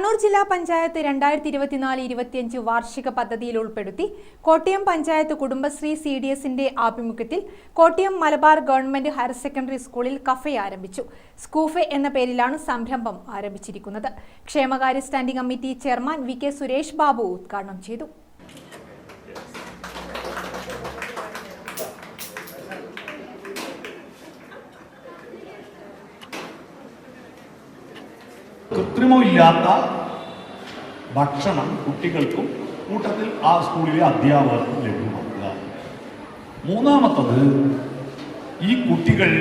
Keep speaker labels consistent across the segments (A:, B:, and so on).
A: കണ്ണൂർ ജില്ലാ പഞ്ചായത്ത് രണ്ടായിരത്തി ഇരുപത്തിനാല് ഇരുപത്തിയഞ്ച് വാർഷിക പദ്ധതിയിൽ ഉൾപ്പെടുത്തി കോട്ടയം പഞ്ചായത്ത് കുടുംബശ്രീ സി ഡി എസിന്റെ ആഭിമുഖ്യത്തിൽ Kottayam Malabar government higher secondary സ്കൂളിൽ കഫേ ആരംഭിച്ചു. സ്കൂഫെ എന്ന പേരിലാണ് സംരംഭം ആരംഭിച്ചിരിക്കുന്നത്. ക്ഷേമകാര്യ standing committee chairman V K Suresh Babu ഉദ്ഘാടനം ചെയ്തു.
B: കൃത്രിമമില്ലാത്ത ഭക്ഷണം കുട്ടികൾക്കും കൂട്ടത്തിൽ ആ സ്കൂളിലെ അധ്യാപകർക്കും ലഭ്യമാക്കുക. മൂന്നാമത്തത് ഈ കുട്ടികൾ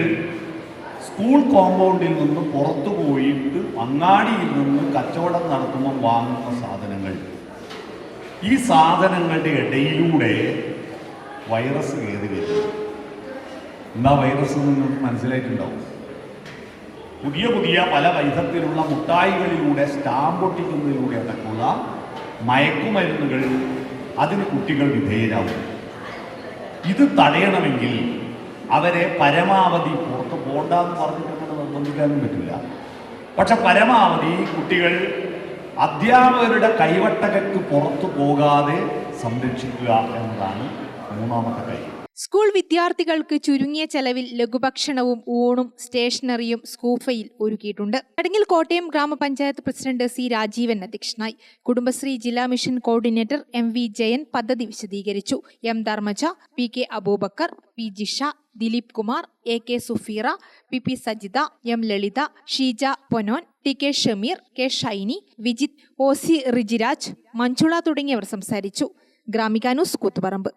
B: സ്കൂൾ കോമ്പൗണ്ടിൽ നിന്ന് പുറത്തു പോയിട്ട് അങ്ങാടിയിൽ നിന്ന് കച്ചവടം നടത്തുമ്പോൾ വാങ്ങുന്ന സാധനങ്ങൾ. ഈ സാധനങ്ങളുടെ ഇടയിലൂടെ വൈറസ് കയറി വരുന്നു? എന്താ വൈറസ് നിങ്ങൾക്ക് മനസ്സിലായിട്ടുണ്ടാവും? പുതിയ പുതിയ പല വൈധത്തിലുള്ള മുട്ടായികളിലൂടെ സ്റ്റാമ്പ് ഒട്ടിക്കുന്നതിലൂടെ അടക്കമുള്ള മയക്കുമരുന്നുകൾ അതിന് കുട്ടികൾ വിധേയരാകും. ഇത് തടയണമെങ്കിൽ അവരെ പരമാവധി പുറത്ത് പോണ്ടെന്ന് പറഞ്ഞിട്ട് അങ്ങനെ നിർബന്ധിക്കാനും പറ്റില്ല. പക്ഷെ പരമാവധി കുട്ടികൾ അധ്യാപകരുടെ കൈവട്ടകക്ക് പുറത്തു പോകാതെ സംരക്ഷിക്കുക എന്നതാണ് മൂന്നാമത്തെ കാര്യം.
A: സ്കൂൾ വിദ്യാർത്ഥികൾക്ക് ചുരുങ്ങിയ ചെലവിൽ ലഘുഭക്ഷണവും ഊണും സ്റ്റേഷനറിയും സ്കൂഫയിൽ ഒരുക്കിയിട്ടുണ്ട്. കടങ്ങിൽ കോട്ടയം ഗ്രാമപഞ്ചായത്ത് പ്രസിഡന്റ് സി രാജീവൻ അധ്യക്ഷനായി. കുടുംബശ്രീ ജില്ലാ mission coordinator M V Jayan പദ്ധതി വിശദീകരിച്ചു. M Dharmaja P K Abubacker P Jisha Dileep Kumar A K Sufeera P P Sajitha M Lalitha Sheeja പൊനോൻ T K Shameer K Shiny Vijith O C Rijiraj Manjula തുടങ്ങിയവർ സംസാരിച്ചു. ഗ്രാമികാനൂസ് കൂത്തുപറമ്പ്.